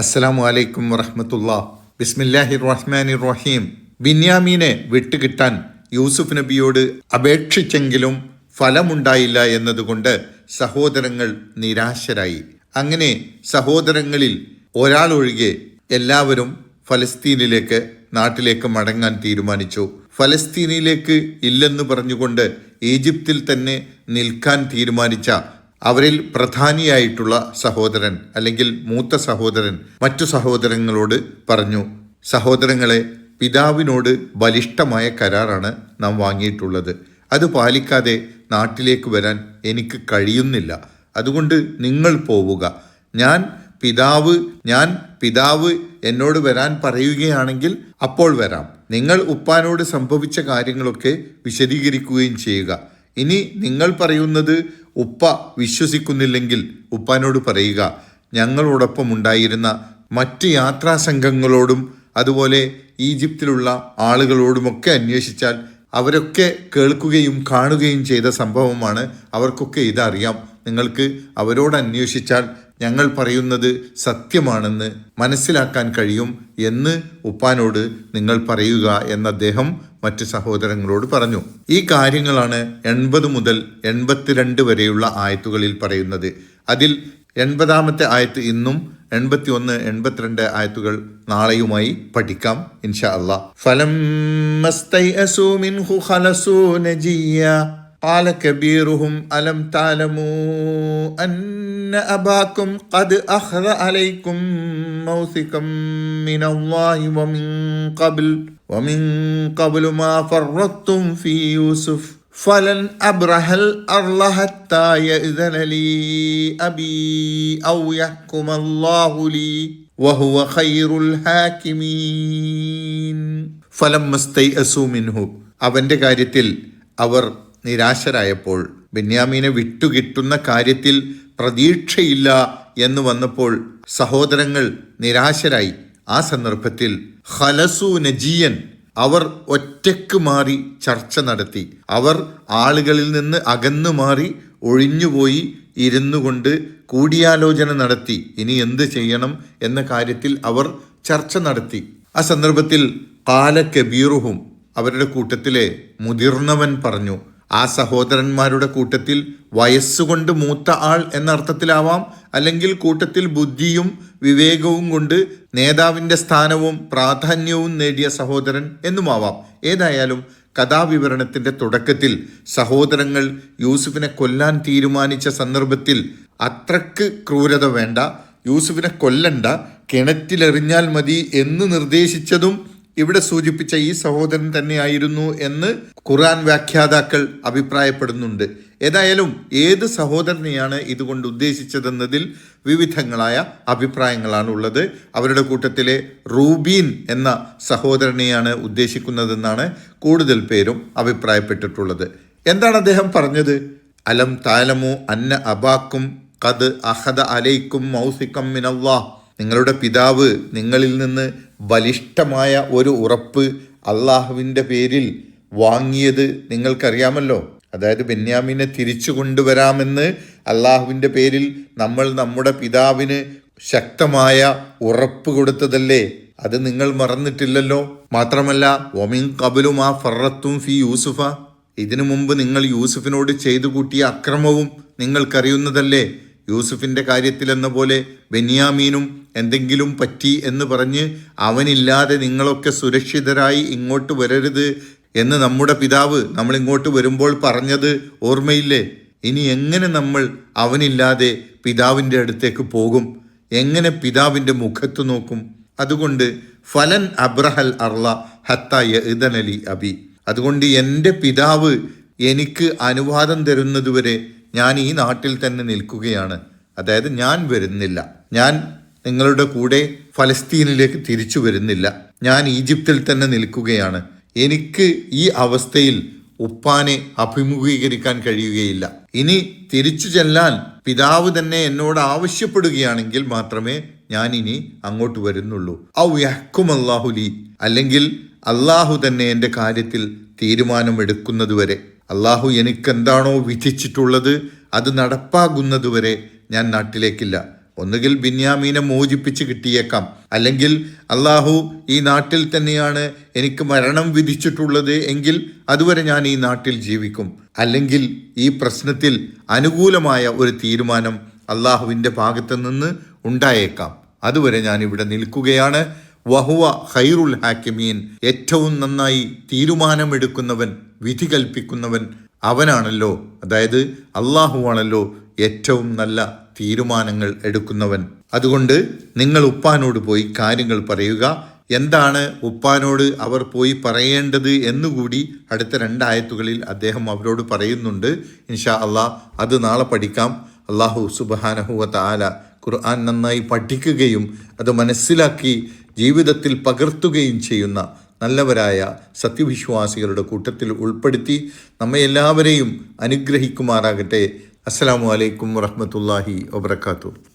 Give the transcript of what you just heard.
അസ്സലാമു അലൈക്കും വറഹമത്തുള്ള. ബിസ്മില്ലാഹി റഹ്മാനി റഹീം ബിന്യാമീനെ വിട്ടുകിട്ടാൻ യൂസുഫ് നബിയോട് അപേക്ഷിച്ചെങ്കിലും ഫലമുണ്ടായില്ല എന്നതുകൊണ്ട് സഹോദരങ്ങൾ നിരാശരായി. അങ്ങനെ സഹോദരങ്ങളിൽ ഒരാളൊഴികെ എല്ലാവരും ഫലസ്തീനിലേക്ക് നാട്ടിലേക്ക് മടങ്ങാൻ തീരുമാനിച്ചു. ഫലസ്തീനിലേക്ക് ഇല്ലെന്ന് പറഞ്ഞുകൊണ്ട് ഈജിപ്തിൽ തന്നെ നിൽക്കാൻ തീരുമാനിച്ച അവരിൽ പ്രധാനിയായിട്ടുള്ള സഹോദരൻ അല്ലെങ്കിൽ മൂത്ത സഹോദരൻ മറ്റു സഹോദരങ്ങളോട് പറഞ്ഞു സഹോദരങ്ങളെ പിതാവിനോട് ബലിഷ്ഠമായ കരാറാണ് നാം വാങ്ങിയിട്ടുള്ളത്. അത് പാലിക്കാതെ നാട്ടിലേക്ക് വരാൻ എനിക്ക് കഴിയുന്നില്ല. അതുകൊണ്ട് നിങ്ങൾ പോവുക. ഞാൻ പിതാവ് ഞാൻ പിതാവ് എന്നോട് വരാൻ പറയുകയാണെങ്കിൽ അപ്പോൾ വരാം. നിങ്ങൾ ഉപ്പാനോട് സംഭവിച്ച കാര്യങ്ങളൊക്കെ വിശദീകരിക്കുകയും ചെയ്യുക. ഇനി നിങ്ങൾ പറയുന്നത് ഉപ്പ വിശ്വസിക്കുന്നില്ലെങ്കിൽ ഉപ്പാനോട് പറയുക ഞങ്ങളോടൊപ്പം ഉണ്ടായിരുന്ന മറ്റ് യാത്രാ സംഘങ്ങളോടും അതുപോലെ ഈജിപ്തിലുള്ള ആളുകളോടുമൊക്കെ അന്വേഷിച്ചാൽ അവരൊക്കെ കേൾക്കുകയും കാണുകയും ചെയ്ത സംഭവമാണ് അവർക്കൊക്കെ ഇതറിയാം. നിങ്ങൾക്ക് അവരോട് അന്വേഷിച്ചാൽ ഞങ്ങൾ പറയുന്നത് സത്യമാണെന്ന് മനസ്സിലാക്കാൻ കഴിയും എന്ന് ഉപ്പാനോട് നിങ്ങൾ പറയുക എന്ന് അദ്ദേഹം മറ്റ് സഹോദരങ്ങളോട് പറഞ്ഞു. ഈ കാര്യങ്ങളാണ് എൺപത് മുതൽ എൺപത്തിരണ്ട് വരെയുള്ള ആയത്തുകളിൽ പറയുന്നത്. അതിൽ എൺപതാമത്തെ ആയത്ത് ഇന്നും എൺപത്തി ഒന്ന് എൺപത്തിരണ്ട് ആയത്തുകൾ നാളെയുമായി പഠിക്കാം ഇൻഷാ അള്ളാ. ഫലം قال كبيرهم ألم تعلموا أن أباكم قد أخذ عليكم موثقا من الله ومن قبل ومن قبل ما فرطتم في يوسف فلن أبرح الأرض حتى يأذن لي أبي أو يحكم الله لي وهو خير الحاكمين فلما استيأسوا منه അവന്റെ കാര്യത്തിൽ അവർ നിരാശരായപ്പോൾ ബെന്യാമീനെ വിട്ടുകിട്ടുന്ന കാര്യത്തിൽ പ്രതീക്ഷയില്ല എന്ന് വന്നപ്പോൾ സഹോദരങ്ങൾ നിരാശരായി. ആ സന്ദർഭത്തിൽ ഹലസു നജിയൻ അവർ ഒറ്റയ്ക്ക് മാറി ചർച്ച നടത്തി. അവർ ആളുകളിൽ നിന്ന് അകന്നു മാറി ഒഴിഞ്ഞുപോയി ഇരുന്നു കൊണ്ട് കൂടിയാലോചന നടത്തി. ഇനി എന്ത് ചെയ്യണം എന്ന കാര്യത്തിൽ അവർ ചർച്ച നടത്തി. ആ സന്ദർഭത്തിൽ കാല കബീറുഹും അവരുടെ കൂട്ടത്തിലെ മുതിർന്നവൻ പറഞ്ഞു ആ സഹോദരന്മാരുടെ കൂട്ടത്തിൽ വയസ്സുകൊണ്ട് മൂത്ത ആൾ എന്നർത്ഥത്തിലാവാം. അല്ലെങ്കിൽ കൂട്ടത്തിൽ ബുദ്ധിയും വിവേകവും കൊണ്ട് നേതാവിന്റെ സ്ഥാനവും പ്രാധാന്യവും നേടിയ സഹോദരൻ എന്നുമാവാം. ഏതായാലും കഥാവിവരണത്തിന്റെ തുടക്കത്തിൽ സഹോദരങ്ങൾ യൂസുഫിനെ കൊല്ലാൻ തീരുമാനിച്ച സന്ദർഭത്തിൽ അത്രയ്ക്ക് ക്രൂരത വേണ്ട യൂസുഫിനെ കൊല്ലണ്ട കിണറ്റിലെറിഞ്ഞാൽ മതി എന്ന് നിർദ്ദേശിച്ചതും ഇവിടെ സൂചിപ്പിച്ച ഈ സഹോദരൻ തന്നെയായിരുന്നു എന്ന് ഖുറാൻ വ്യാഖ്യാതാക്കൾ അഭിപ്രായപ്പെടുന്നുണ്ട്. ഏതായാലും ഏത് സഹോദരനെയാണ് ഇതുകൊണ്ട് ഉദ്ദേശിച്ചതെന്നതിൽ വിവിധങ്ങളായ അഭിപ്രായങ്ങളാണ് ഉള്ളത്. അവരുടെ കൂട്ടത്തിലെ റൂബീൻ എന്ന സഹോദരനെയാണ് ഉദ്ദേശിക്കുന്നതെന്നാണ് കൂടുതൽ പേരും അഭിപ്രായപ്പെട്ടിട്ടുള്ളത്. എന്താണ് അദ്ദേഹം പറഞ്ഞത്? അലം താലമു അന്ന അബാക്കും കത് അഹദ അലൈക്കും മൗസിക്കം മിനല്ലാഹ്. നിങ്ങളുടെ പിതാവ് നിങ്ങളിൽ നിന്ന് ബലിഷ്ഠമായ ഒരു ഉറപ്പ് അള്ളാഹുവിന്റെ പേരിൽ വാങ്ങിയത് നിങ്ങൾക്കറിയാമല്ലോ. അതായത് ബെന്യാമിനെ തിരിച്ചു കൊണ്ടുവരാമെന്ന് അള്ളാഹുവിന്റെ പേരിൽ നമ്മൾ നമ്മുടെ പിതാവിന് ശക്തമായ ഉറപ്പ് കൊടുത്തതല്ലേ? അത് നിങ്ങൾ മറന്നിട്ടില്ലല്ലോ. മാത്രമല്ല ഒമിൻ കബലും ആ ഫറത്തും ഫി യൂസുഫ. ഇതിനു മുമ്പ് നിങ്ങൾ യൂസുഫിനോട് ചെയ്തു കൂട്ടിയ അക്രമവും നിങ്ങൾക്കറിയുന്നതല്ലേ? യൂസുഫിന്റെ കാര്യത്തിലെന്ന പോലെ ബെന്യാമീനും എന്തെങ്കിലും പറ്റി എന്ന് പറഞ്ഞ് അവനില്ലാതെ നിങ്ങളൊക്കെ സുരക്ഷിതരായി ഇങ്ങോട്ട് വരരുത് എന്ന് നമ്മുടെ പിതാവ് നമ്മൾ ഇങ്ങോട്ട് വരുമ്പോൾ പറഞ്ഞത് ഓർമ്മയില്ലേ? ഇനി എങ്ങനെ നമ്മൾ അവനില്ലാതെ പിതാവിന്റെ അടുത്തേക്ക് പോകും? എങ്ങനെ പിതാവിന്റെ മുഖത്ത് നോക്കും? അതുകൊണ്ട് ഫലൻ അബ്രഹൽ അർള ഹത്തായ ഇതനലി അബി. അതുകൊണ്ട് എന്റെ പിതാവ് എനിക്ക് അനുവാദം തരുന്നതുവരെ ഞാൻ ഈ നാട്ടിൽ തന്നെ നിൽക്കുകയാണ്. അതായത് ഞാൻ വരുന്നില്ല. ഞാൻ നിങ്ങളുടെ കൂടെ ഫലസ്തീനിലേക്ക് തിരിച്ചു വരുന്നില്ല. ഞാൻ ഈജിപ്തിൽ തന്നെ നിൽക്കുകയാണ്. എനിക്ക് ഈ അവസ്ഥയിൽ ഉപ്പാനെ അഭിമുഖീകരിക്കാൻ കഴിയുകയില്ല. ഇനി തിരിച്ചു ചെല്ലാൻ പിതാവ് തന്നെ എന്നോട് ആവശ്യപ്പെടുകയാണെങ്കിൽ മാത്രമേ ഞാൻ ഇനി അങ്ങോട്ട് വരുന്നുള്ളൂ. ഔ യഹ്ക്കും അള്ളാഹുലി അല്ലെങ്കിൽ അള്ളാഹു തന്നെ എന്റെ കാര്യത്തിൽ തീരുമാനമെടുക്കുന്നതുവരെ. അള്ളാഹു എനിക്കെന്താണോ വിധിച്ചിട്ടുള്ളത് അത് നടപ്പാകുന്നതുവരെ ഞാൻ നാട്ടിലേക്കില്ല. ഒന്നുകിൽ ബിന്യാമീനെ മോചിപ്പിച്ച് കിട്ടിയേക്കാം. അല്ലെങ്കിൽ അള്ളാഹു ഈ നാട്ടിൽ തന്നെയാണ് എനിക്ക് മരണം വിധിച്ചിട്ടുള്ളത് എങ്കിൽ അതുവരെ ഞാൻ ഈ നാട്ടിൽ ജീവിക്കും. അല്ലെങ്കിൽ ഈ പ്രശ്നത്തിൽ അനുകൂലമായ ഒരു തീരുമാനം അള്ളാഹുവിന്റെ ഭാഗത്ത് നിന്ന് ഉണ്ടായേക്കാം. അതുവരെ ഞാൻ ഇവിടെ നിൽക്കുകയാണ്. വഹുവ ഖൈറുൽ ഹാക്കിമീൻ. ഏറ്റവും നന്നായി തീരുമാനമെടുക്കുന്നവൻ വിധി കൽപ്പിക്കുന്നവൻ അവനാണല്ലോ. അതായത് അള്ളാഹുവാണല്ലോ ഏറ്റവും നല്ല തീരുമാനങ്ങൾ എടുക്കുന്നവൻ. അതുകൊണ്ട് നിങ്ങൾ ഉപ്പാനോട് പോയി കാര്യങ്ങൾ പറയുക. എന്താണ് ഉപ്പാനോട് അവർ പോയി പറയേണ്ടത് എന്നുകൂടി അടുത്ത രണ്ടായത്തുകളിൽ അദ്ദേഹം അവരോട് പറയുന്നുണ്ട്. ഇൻഷാ അള്ളാഹ് അത് നാളെ പഠിക്കാം. അള്ളാഹു സുബാനഹുവ താല ഖുർആൻ നന്നായി പഠിക്കുകയും അത് മനസ്സിലാക്കി ജീവിതത്തിൽ പകർത്തുകയും ചെയ്യുന്ന നല്ലവരായ സത്യവിശ്വാസികളുടെ കൂട്ടത്തിൽ ഉൾപ്പെടുത്തി നമ്മെ എല്ലാവരെയും അനുഗ്രഹിക്കുമാറാകട്ടെ. അസ്സാം വലൈക്കും വറഹമത്തല്ലാഹി വബർക്കാത്തു